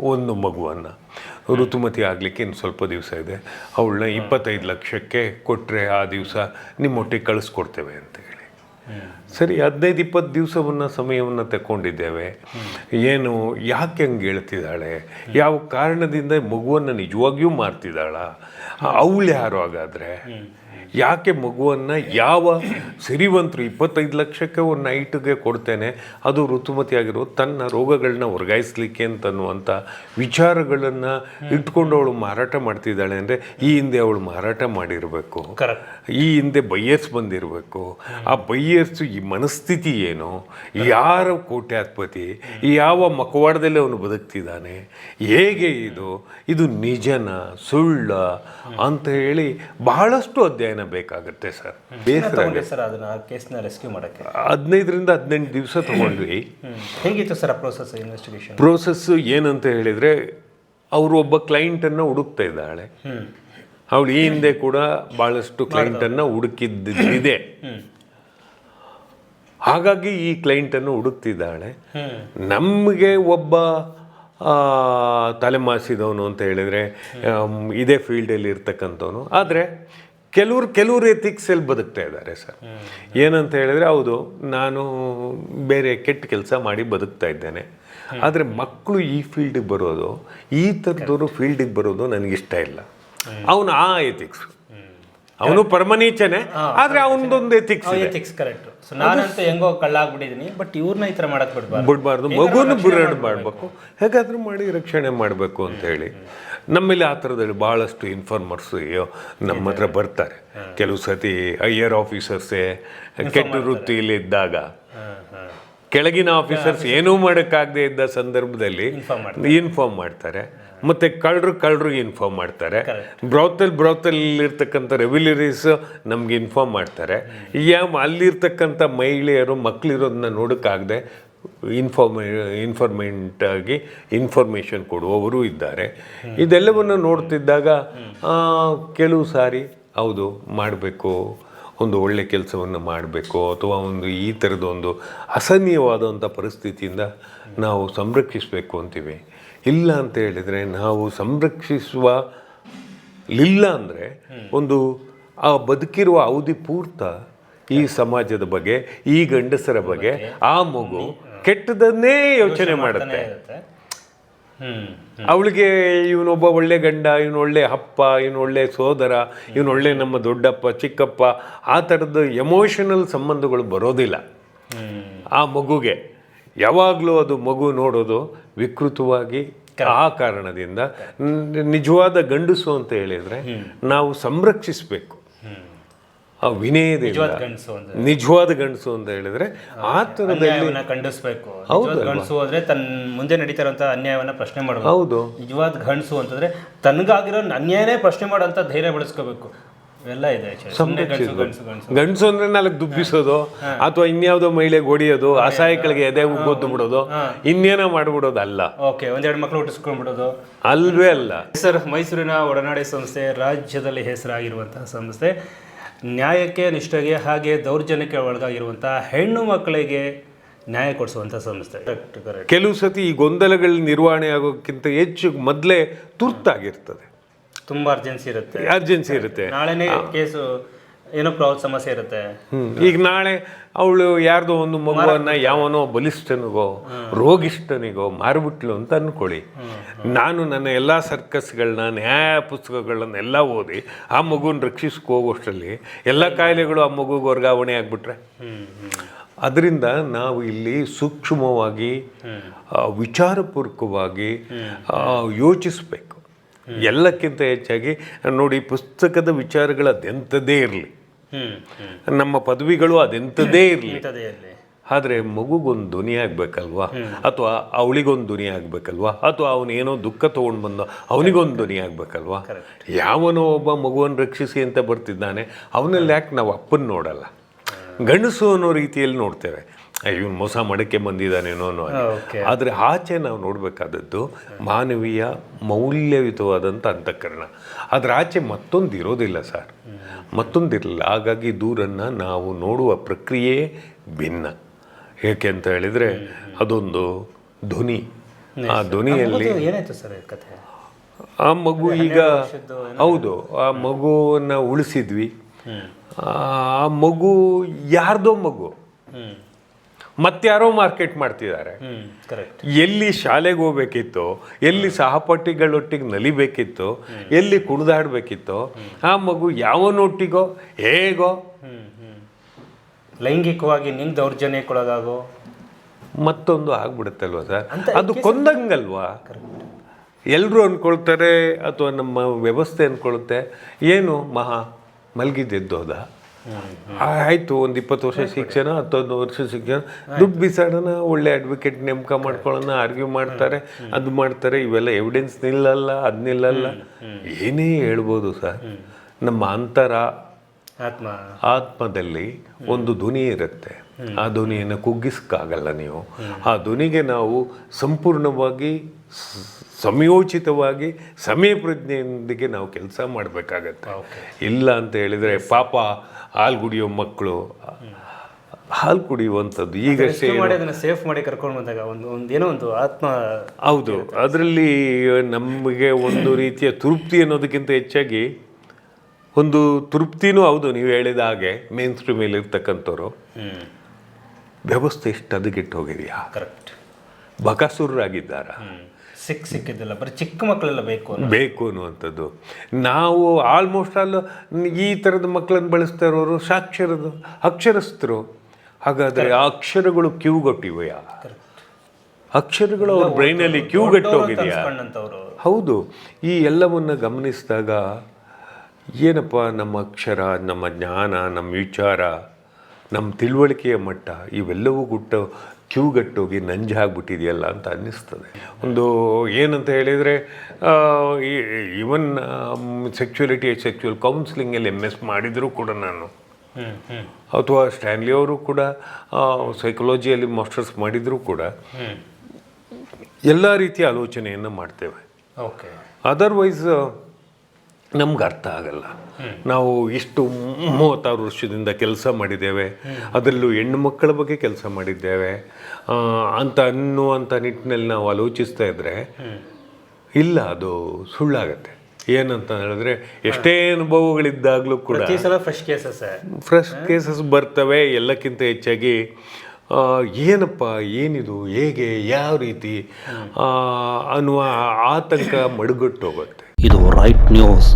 ಒಂದು ಮಗುವನ್ನು. ಋತುಮತಿ ಆಗಲಿಕ್ಕೆ ಇನ್ನು ಸ್ವಲ್ಪ ದಿವಸ ಇದೆ. ಅವಳನ್ನ ಇಪ್ಪತ್ತೈದು ಲಕ್ಷಕ್ಕೆ ಕೊಟ್ಟರೆ ಆ ದಿವಸ ನಿಮ್ಮೊಟ್ಟಿಗೆ ಕಳಿಸ್ಕೊಡ್ತೇವೆ ಅಂತ ಹೇಳಿ. ಸರಿ ಹದಿನೈದು ಇಪ್ಪತ್ತು ದಿವಸವನ್ನು ಸಮಯವನ್ನು ತಗೊಂಡಿದ್ದೇವೆ ಏನು ಯಾಕೆ ಹಂಗೆ ಹೇಳ್ತಿದ್ದಾಳೆ? ಯಾವ ಕಾರಣದಿಂದ ಮಗುವನ್ನು ನಿಜವಾಗಿಯೂ ಮಾರ್ತಿದ್ದಾಳ? ಅವಳು ಯಾರು ಹಾಗಾದರೆ? ಯಾಕೆ ಮಗುವನ್ನು ಯಾವ ಸಿರಿವಂತರು ಇಪ್ಪತ್ತೈದು ಲಕ್ಷಕ್ಕೆ ಒಂದು ನೈಟ್ಗೆ ಕೊಡ್ತೇನೆ ಅದು ಋತುಮತಿಯಾಗಿರೋ ತನ್ನ ರೋಗಗಳನ್ನ ವರ್ಗಾಯಿಸ್ಲಿಕ್ಕೆ ಅಂತನ್ನುವಂಥ ವಿಚಾರಗಳನ್ನು ಇಟ್ಕೊಂಡು ಅವಳು ಮಾರಾಟ ಮಾಡ್ತಿದ್ದಾಳೆ ಅಂದರೆ ಈ ಹಿಂದೆ ಅವಳು ಮಾರಾಟ ಮಾಡಿರಬೇಕು. ಈ ಹಿಂದೆ ಬೈಯರ್ಸ್ ಬಂದಿರಬೇಕು. ಆ ಬೈಯರ್ಸು ಈ ಮನಸ್ಥಿತಿ ಏನು? ಯಾರ ಕೋಟ್ಯಾಧಿಪತಿ ಯಾವ ಮಕವಾಡದಲ್ಲಿ ಅವನು ಬದುಕ್ತಿದ್ದಾನೆ? ಹೇಗೆ ಇದು? ಇದು ನಿಜನ ಸುಳ್ಳ ಅಂತ ಹೇಳಿ ಬಹಳಷ್ಟು ಅಧ್ಯಯನ ಬೇಕಾಗುತ್ತೆ ಸರ್. ಬೇಸರ ಸರ್ ಅದನ್ನ ಕೇಸ್ನ ರೆಸ್ಕ್ಯೂ ಮಾಡಕ್ಕೆ. ಹದಿನೈದರಿಂದ ಹದಿನೆಂಟು ದಿವಸ ತಗೊಂಡ್ವಿ. ಹೇಗಿತ್ತು ಸರ್ ಆ ಪ್ರೋಸೆಸ್ ಇನ್ವೆಸ್ಟಿಗೇಷನ್ ಪ್ರೋಸೆಸ್ ಏನಂತ ಹೇಳಿದರೆ ಅವರು ಒಬ್ಬ ಕ್ಲೈಂಟನ್ನು ಹುಡುಕ್ತಾ ಇದ್ದಾಳೆ. ಅವಳು ಈ ಹಿಂದೆ ಕೂಡ ಭಾಳಷ್ಟು ಕ್ಲೈಂಟನ್ನು ಹುಡುಕಿದ್ದಿದೆ. ಹಾಗಾಗಿ ಈ ಕ್ಲೈಂಟನ್ನು ಹುಡುಕ್ತಿದ್ದಾಳೆ. ನಮಗೆ ಒಬ್ಬ ತಲೆಮಾಸಿದವನು ಅಂತ ಹೇಳಿದರೆ ಇದೇ ಫೀಲ್ಡಲ್ಲಿ ಇರ್ತಕ್ಕಂಥವನು. ಆದರೆ ಕೆಲವ್ರು ಕೆಲವ್ರು ಎಥಿಕ್ಸಲ್ಲಿ ಬದುಕ್ತಾ ಇದ್ದಾರೆ ಸರ್. ಏನಂತ ಹೇಳಿದ್ರೆ ಹೌದು ನಾನು ಬೇರೆ ಕೆಟ್ಟ ಕೆಲಸ ಮಾಡಿ ಬದುಕ್ತಾ ಇದ್ದೇನೆ. ಆದರೆ ಮಕ್ಕಳು ಈ ಫೀಲ್ಡಿಗೆ ಬರೋದು ಈ ಥರದವರು ಫೀಲ್ಡಿಗೆ ಬರೋದು ನನಗಿಷ್ಟ ಇಲ್ಲ. ಅವನು ಆ ಎಥಿಕ್ಸ್ ಅವನು ಪರಮನೀಚನೆ ಆದರೆ ಅವನದೊಂದು ಎಥಿಕ್ಸ್ ಎಥಿಕ್ಸ್ ಕರೆಕ್ಟ್ ಸೊ ನಾನಂತೂ ಹೆಂಗೋ ಕಳ್ಳಾಗ್ಬಿಟ್ಟಿದ್ದೀನಿ ಬಟ್ ಇವ್ರನ್ನ ಈ ಥರ ಮಾಡಕ್ಕೆ ಬಿಡಬಾರ್ದು. ಬಿಡಬಾರ್ದು. ಮಗುನ ಬಿಡಬೇಕು ಮಾಡಬೇಕು. ಹೇಗಾದ್ರೂ ಮಾಡಿ ರಕ್ಷಣೆ ಮಾಡಬೇಕು ಅಂತ ಹೇಳಿ. ನಮ್ಮಲ್ಲಿ ಆ ಥರದಲ್ಲಿ ಭಾಳಷ್ಟು ಇನ್ಫಾರ್ಮರ್ಸ್ ಅಯ್ಯೋ ನಮ್ಮ ಹತ್ರ ಬರ್ತಾರೆ. ಕೆಲವು ಸತಿ ಹೈಯರ್ ಆಫೀಸರ್ಸೇ ಕೆಟ್ಟ ವೃತ್ತಿಯಲ್ಲಿ ಇದ್ದಾಗ ಕೆಳಗಿನ ಆಫೀಸರ್ಸ್ ಏನೂ ಮಾಡೋಕ್ಕಾಗದೇ ಇದ್ದ ಸಂದರ್ಭದಲ್ಲಿ ಇನ್ಫಾರ್ಮ್ ಮಾಡ್ತಾರೆ. ಮತ್ತೆ ಕಳ್ಳರು ಕಳ್ಳರು ಇನ್ಫಾರ್ಮ್ ಮಾಡ್ತಾರೆ. ಬ್ರೌತಲ್ ಬ್ರೌತಲ್ಲಿರ್ತಕ್ಕಂಥ ರೆವ್ಯುಲರೀಸ್ ನಮ್ಗೆ ಇನ್ಫಾರ್ಮ್ ಮಾಡ್ತಾರೆ. ಯಾವ ಅಲ್ಲಿರ್ತಕ್ಕಂಥ ಮಹಿಳೆಯರು ಮಕ್ಕಳಿರೋದನ್ನ ನೋಡೋಕ್ಕಾಗದೆ ಇನ್ಫಾರ್ಮೇ, ಇನ್ಫಾರ್ಮೆಂಟ್ ಆಗಿ ಇನ್ಫಾರ್ಮೇಷನ್ ಕೊಡುವವರು ಇದ್ದಾರೆ. ಇದೆಲ್ಲವನ್ನು ನೋಡ್ತಿದ್ದಾಗ ಕೆಲವು ಸಾರಿ ಹೌದು, ಮಾಡಬೇಕು, ಒಂದು ಒಳ್ಳೆ ಕೆಲಸವನ್ನು ಮಾಡಬೇಕು, ಅಥವಾ ಒಂದು ಈ ಥರದ ಒಂದು ಅಸಹನೀಯವಾದಂಥ ಪರಿಸ್ಥಿತಿಯಿಂದ ನಾವು ಸಂರಕ್ಷಿಸಬೇಕು ಅಂತೀವಿ. ಇಲ್ಲ ಅಂತ ಹೇಳಿದರೆ ನಾವು ಸಂರಕ್ಷಿಸುವ, ಇಲ್ಲ ಅಂದರೆ ಒಂದು ಆ ಬದುಕಿರುವ ಅವಧಿ ಪೂರ್ತ ಈ ಸಮಾಜದ ಬಗ್ಗೆ, ಈ ಗಂಡಸರ ಬಗ್ಗೆ, ಆ ಮಗು ಕೆಟ್ಟದನ್ನೇ ಯೋಚನೆ ಮಾಡುತ್ತೆ. ಅವಳಿಗೆ ಇವನೊಬ್ಬ ಒಳ್ಳೆ ಗಂಡ ಇವನು ಒಳ್ಳೆ ಅಪ್ಪ ಇವನು ಒಳ್ಳೆ ಸೋದರ ಇವನು ಒಳ್ಳೆ ನಮ್ಮ ದೊಡ್ಡಪ್ಪ ಚಿಕ್ಕಪ್ಪ ಆ ಥರದ್ದು ಎಮೋಷನಲ್ ಸಂಬಂಧಗಳು ಬರೋದಿಲ್ಲ. ಆ ಮಗುಗೆ ಯಾವಾಗಲೂ ಅದು ಮಗು ನೋಡೋದು ವಿಕೃತವಾಗಿ ಆ ಕಾರಣದಿಂದ. ನಿಜವಾದ ಗಂಡಸು ಅಂತ ಹೇಳಿದರೆ ನಾವು ಸಂರಕ್ಷಿಸಬೇಕು. ಆ ವಿನಯದ ನಿಜವಾದ ಗಂಡಸು ಅಂತ ಹೇಳಿದ್ರೆ. ಆ ಥರದಲ್ಲಿ ಖಂಡಿಸ್ಬೇಕು. ನಿಜವಾದ ಗಂಡಸು ಅಂದ್ರೆ ತನ್ನ ಮುಂದೆ ನಡೀತಾ ಇರುವಂತ ಅನ್ಯಾಯವನ್ನ ಪ್ರಶ್ನೆ ಮಾಡಬೇಕು. ಹೌದು. ನಿಜವಾದ ಗಂಡಸು ಅಂತಂದ್ರೆ ತನಗಾಗಿರೋ ಅನ್ಯಾಯನೇ ಪ್ರಶ್ನೆ ಮಾಡೋಂಥ ಧೈರ್ಯ ಬೆಳೆಸ್ಕೋಬೇಕು. ಎಲ್ಲ ಇದೆ ಗಂಡಸು ಅಂದ್ರೆ ನಾಲ್ಕು ದುಬ್ಬಿಸೋದು ಅಥವಾ ಇನ್ಯಾವುದೋ ಮಹಿಳೆಗೆ ಹೊಡಿಯೋದು ಅಸಹಾಯಕಳಿಗೆ ಎದೆ ಗೊದ್ದು ಬಿಡೋದು ಇನ್ನೇನೋ ಮಾಡ್ಬಿಡೋದು ಅಲ್ಲ ಓಕೆ ಒಂದೆರಡು ಮಕ್ಕಳು ಹುಟ್ಟಿಸ್ಕೊಂಡ್ಬಿಡೋದು. ಅಲ್ವೇ ಅಲ್ಲ. ಸರ್ ಮೈಸೂರಿನ ಒಡನಾಡಿ ಸಂಸ್ಥೆ ರಾಜ್ಯದಲ್ಲಿ ಹೆಸರಾಗಿರುವಂತಹ ಸಂಸ್ಥೆ ನ್ಯಾಯಕ್ಕೆ ನಿಷ್ಠೆಗೆ ಹಾಗೆ ದೌರ್ಜನ್ಯಕ್ಕೆ ಒಳಗಾಗಿರುವಂತಹ ಹೆಣ್ಣು ಮಕ್ಕಳಿಗೆ ನ್ಯಾಯ ಕೊಡಿಸುವಂಥ ಸಂಸ್ಥೆ. ಕರೆಕ್ಟ್ ಕರೆಕ್ಟ್ ಕೆಲವು ಸತಿ ಈ ಗೊಂದಲಗಳ ನಿರ್ವಹಣೆ ಆಗೋಕ್ಕಿಂತ ಹೆಚ್ಚು ಮೊದಲೇ ತುರ್ತಾಗಿರ್ತದೆ. ತುಂಬ ಅರ್ಜೆನ್ಸಿ ಇರುತ್ತೆ. ಅರ್ಜೆನ್ಸಿ ಇರುತ್ತೆ. ನಾಳೆನೇ ಕೇಸು ಏನೋ ಪ್ರಾಬ್ಲಮ್ ಸಮಸ್ಯೆ ಇರುತ್ತೆ. ಈಗ ನಾಳೆ ಅವಳು ಯಾರ್ದೋ ಒಂದು ಮಗುವನ್ನ ಯಾವನೋ ಬಲಿಷ್ಠನಿಗೋ ರೋಗಿಷ್ಠನಿಗೋ ಮಾರ್ಬಿಟ್ಲು ಅಂತ ಅನ್ಕೊಳ್ಳಿ. ನಾನು ನನ್ನ ಎಲ್ಲ ಸರ್ಕಸ್ಗಳನ್ನ ನ್ಯಾಯ ಪುಸ್ತಕಗಳನ್ನೆಲ್ಲ ಓದಿ ಆ ಮಗುನ ರಕ್ಷಿಸ್ಕೊ ಹೋಗೋಷ್ಟರಲ್ಲಿ ಎಲ್ಲ ಕಾಯಿಲೆಗಳು ಆ ಮಗುಗೆ ವರ್ಗಾವಣೆ ಆಗಿಬಿಟ್ರೆ. ಅದರಿಂದ ನಾವು ಇಲ್ಲಿ ಸೂಕ್ಷ್ಮವಾಗಿ ವಿಚಾರಪೂರ್ವಕವಾಗಿ ಯೋಚಿಸಬೇಕು. ಎಲ್ಲಕ್ಕಿಂತ ಹೆಚ್ಚಾಗಿ ನೋಡಿ ಪುಸ್ತಕದ ವಿಚಾರಗಳು ಅದೆಂಥದ್ದೇ ಇರಲಿ. ನಮ್ಮ ಪದವಿಗಳು ಅದೆಂಥದ್ದೇ ಇರಲಿ. ಆದರೆ ಮಗುಗೊಂದು ಧ್ವನಿ ಆಗಬೇಕಲ್ವಾ? ಅಥವಾ ಅವಳಿಗೊಂದು ಧ್ವನಿ ಆಗಬೇಕಲ್ವಾ? ಅಥವಾ ಅವನೇನೋ ದುಃಖ ತೊಗೊಂಡು ಬಂದ ಅವನಿಗೊಂದು ಧ್ವನಿ ಆಗಬೇಕಲ್ವಾ? ಯಾವನೋ ಒಬ್ಬ ಮಗುವನ್ನು ರಕ್ಷಿಸಿ ಅಂತ ಬರ್ತಿದ್ದಾನೆ ಅವನಲ್ಲಿ ಯಾಕೆ ನಾವು ಅಪ್ಪನ ನೋಡಲ್ಲ? ಗಂಡಸು ಅನ್ನೋ ರೀತಿಯಲ್ಲಿ ನೋಡ್ತೇವೆ. ಇವನು ಮೋಸ ಮಾಡಕ್ಕೆ ಬಂದಿದ್ದಾನೇನೋ ಅನ್ನೋ. ಆದರೆ ಆಚೆ ನಾವು ನೋಡಬೇಕಾದದ್ದು ಮಾನವೀಯ ಮೌಲ್ಯಯುತವಾದಂಥ ಅಂತಃಕರಣ. ಅದರ ಆಚೆ ಮತ್ತೊಂದು ಇರೋದಿಲ್ಲ ಸರ್. ಮತ್ತೊಂದಿರಲಿಲ್ಲ. ಹಾಗಾಗಿ ದೂರನ್ನು ನಾವು ನೋಡುವ ಪ್ರಕ್ರಿಯೆ ಭಿನ್ನ. ಏಕೆ ಅಂತ ಹೇಳಿದರೆ ಅದೊಂದು ಧ್ವನಿ. ಆ ಧ್ವನಿಯಲ್ಲಿ ಏನಾಯ್ತು ಸರ್ ಕಥೆ? ಆ ಮಗು ಈಗ ಹೌದು. ಆ ಮಗುವನ್ನ ಉಳಿಸಿದ್ವಿ. ಆ ಮಗು ಯಾರ್ದೋ ಮಗು. ಮತ್ತಾರೋ ಮಾರ್ಕೆಟ್ ಮಾಡ್ತಿದ್ದಾರೆ. ಕರೆಕ್ಟ್ ಎಲ್ಲಿ ಶಾಲೆಗೆ ಹೋಗ್ಬೇಕಿತ್ತು ಎಲ್ಲಿ ಸಹಪಾಠಿಗಳೊಟ್ಟಿಗೆ ನಲಿಬೇಕಿತ್ತು ಎಲ್ಲಿ ಕುಣಿದಾಡ್ಬೇಕಿತ್ತು ಆ ಮಗು ಯಾವನೊಟ್ಟಿಗೋ ಹೇಗೋ. ಲೈಂಗಿಕವಾಗಿ ನಿಂಗೆ ದೌರ್ಜನ್ಯಕ್ಕೊಳಗಾಗೋ ಮತ್ತೊಂದು ಆಗ್ಬಿಡುತ್ತಲ್ವ ಸರ್? ಅದು ಕೊಂದಂಗಲ್ವಾ? ಎಲ್ಲರೂ ಅನ್ಕೊಳ್ತಾರೆ ಅಥವಾ ನಮ್ಮ ವ್ಯವಸ್ಥೆ ಅನ್ಕೊಳುತ್ತೆ ಏನು ಮಹಾ ಮಲಗಿದ್ದೆದ್ದೋದ ಆಯಿತು ಒಂದು ಇಪ್ಪತ್ತು ವರ್ಷ ಶಿಕ್ಷಣ ಹತ್ತೊಂದು ವರ್ಷ ಶಿಕ್ಷಣ. ದುಡ್ಡು ಬಿಸಾಡೋಣ ಒಳ್ಳೆ ಅಡ್ವೊಕೇಟ್ ನೇಮಕ ಮಾಡ್ಕೊಳ್ಳೋಣ ಆರ್ಗ್ಯೂ ಮಾಡ್ತಾರೆ ಅದು ಮಾಡ್ತಾರೆ ಇವೆಲ್ಲ ಎವಿಡೆನ್ಸ್ ನಿಲ್ಲಲ್ಲ ಅದು ನಿಲ್ಲಲ್ಲ. ಏನೇ ಹೇಳ್ಬೋದು ಸರ್ ನಮ್ಮ ಅಂತರ ಆತ್ಮ. ಆತ್ಮದಲ್ಲಿ ಒಂದು ಧ್ವನಿ ಇರುತ್ತೆ. ಆ ಧ್ವನಿಯನ್ನು ಕುಗ್ಗಿಸ್ಕಾಗಲ್ಲ ನೀವು. ಆ ಧ್ವನಿಗೆ ನಾವು ಸಂಪೂರ್ಣವಾಗಿ ಸಮಯೋಚಿತವಾಗಿ ಸಮಯ ಪ್ರಜ್ಞೆಯೊಂದಿಗೆ ನಾವು ಕೆಲಸ ಮಾಡಬೇಕಾಗತ್ತೆ. ಇಲ್ಲ ಅಂತ ಹೇಳಿದರೆ ಪಾಪ ಹಾಲು ಕುಡಿಯೋ ಮಕ್ಕಳು ಹಾಲು ಕುಡಿಯುವಂಥದ್ದು ಈಗ ಸೇಫ್ ಮಾಡಿ ಕರ್ಕೊಂಡು ಬಂದಾಗ ಒಂದು ಒಂದು ಏನೋ ಒಂದು ಆತ್ಮ ಹೌದು. ಅದರಲ್ಲಿ ನಮಗೆ ಒಂದು ರೀತಿಯ ತೃಪ್ತಿ ಅನ್ನೋದಕ್ಕಿಂತ ಹೆಚ್ಚಾಗಿ ಒಂದು ತೃಪ್ತಿನೂ ಹೌದು. ನೀವು ಹೇಳಿದ ಹಾಗೆ ಮೇನ್ ಸ್ಟ್ರೀಮಲ್ಲಿ ಇರ್ತಕ್ಕಂಥವ್ರು. ವ್ಯವಸ್ಥೆ ಎಷ್ಟು ಇಟ್ಟು ಹೋಗಿದೆಯಾ? ಕರೆಕ್ಟ್ ಬಕಾಸುರರಾಗಿದ್ದಾರ? ಸಿಕ್ ಸಿಕ್ಕಿದ್ದಿಲ್ಲ ಬರೀ ಚಿಕ್ಕ ಮಕ್ಕಳೆಲ್ಲ ಬೇಕು ಬೇಕು ಅನ್ನುವಂಥದ್ದು. ನಾವು ಆಲ್ಮೋಸ್ಟ್ ಆಲ್ ಈ ಥರದ ಮಕ್ಕಳನ್ನು ಬಳಸ್ತಾ ಇರೋರು ಸಾಕ್ಷರದ ಅಕ್ಷರಸ್ಥರು. ಹಾಗಾದರೆ ಆ ಅಕ್ಷರಗಳು ಕ್ಯೂಗೊಟ್ಟಿವೆಯಾ ಅಕ್ಷರಗಳು ಅವ್ರ ಬ್ರೈನಲ್ಲಿ ಕ್ಯೂಗಟ್ಟೋಗಿದೆಯಾ ಹೌದು. ಈ ಎಲ್ಲವನ್ನು ಗಮನಿಸಿದಾಗ ಏನಪ್ಪ ನಮ್ಮ ಅಕ್ಷರ ನಮ್ಮ ಜ್ಞಾನ ನಮ್ಮ ವಿಚಾರ? ನಮ್ಮ ತಿಳುವಳಿಕೆಯ ಮಟ್ಟ ಇವೆಲ್ಲವೂ ಗುಟ್ಟ ಕ್ಯೂಗಟ್ಟೋಗಿ ನಂಜಾಗ್ಬಿಟ್ಟಿದೆಯಲ್ಲ ಅಂತ ಅನ್ನಿಸ್ತದೆ. ಒಂದು ಏನಂತ ಹೇಳಿದರೆ ಈವನ್ ಸೆಕ್ಚುಲಿಟಿ ಸೆಕ್ಚುಯಲ್ ಕೌನ್ಸಿಲಿಂಗಲ್ಲಿ ಎಂ ಎಸ್ ಮಾಡಿದರೂ ಕೂಡ ನಾನು. ಅಥವಾ ಸ್ಟ್ಯಾನ್ಲಿ ಅವರು ಕೂಡ ಸೈಕಾಲಜಿಯಲ್ಲಿ ಮಾಸ್ಟರ್ಸ್ ಮಾಡಿದರೂ ಕೂಡ ಎಲ್ಲ ರೀತಿಯ ಆಲೋಚನೆಯನ್ನು ಮಾಡ್ತೇವೆ. ಓಕೆ ಅದರ್ವೈಸ್ ನಮ್ಗೆ ಅರ್ಥ ಆಗಲ್ಲ. ನಾವು ಇಷ್ಟು ಮೂವತ್ತಾರು ವರ್ಷದಿಂದ ಕೆಲಸ ಮಾಡಿದ್ದೇವೆ. ಅದರಲ್ಲೂ ಹೆಣ್ಣು ಮಕ್ಕಳ ಬಗ್ಗೆ ಕೆಲಸ ಮಾಡಿದ್ದೇವೆ. ಅಂತ ಅನ್ನುವಂಥ ನಿಟ್ಟಿನಲ್ಲಿ ನಾವು ಆಲೋಚಿಸ್ತಾ ಇದ್ದರೆ ಇಲ್ಲ ಅದು ಸುಳ್ಳಾಗತ್ತೆ. ಏನಂತ ಹೇಳಿದ್ರೆ ಎಷ್ಟೇ ಅನುಭವಗಳಿದ್ದಾಗಲೂ ಕೂಡ ಪ್ರತಿ ಸಲ ಫ್ರೆಶ್ ಕೇಸಸ್ ಫ್ರೆಶ್ ಕೇಸಸ್ ಬರ್ತವೆ. ಎಲ್ಲಕ್ಕಿಂತ ಹೆಚ್ಚಾಗಿ ಏನಪ್ಪ ಏನಿದು ಹೇಗೆ ಯಾವ ರೀತಿ ಅನ್ನುವ ಆತಂಕ ಮಡುಗಟ್ಟೋಗುತ್ತೆ ಇದು ರೈಟ್ ನ್ಯೂಸ್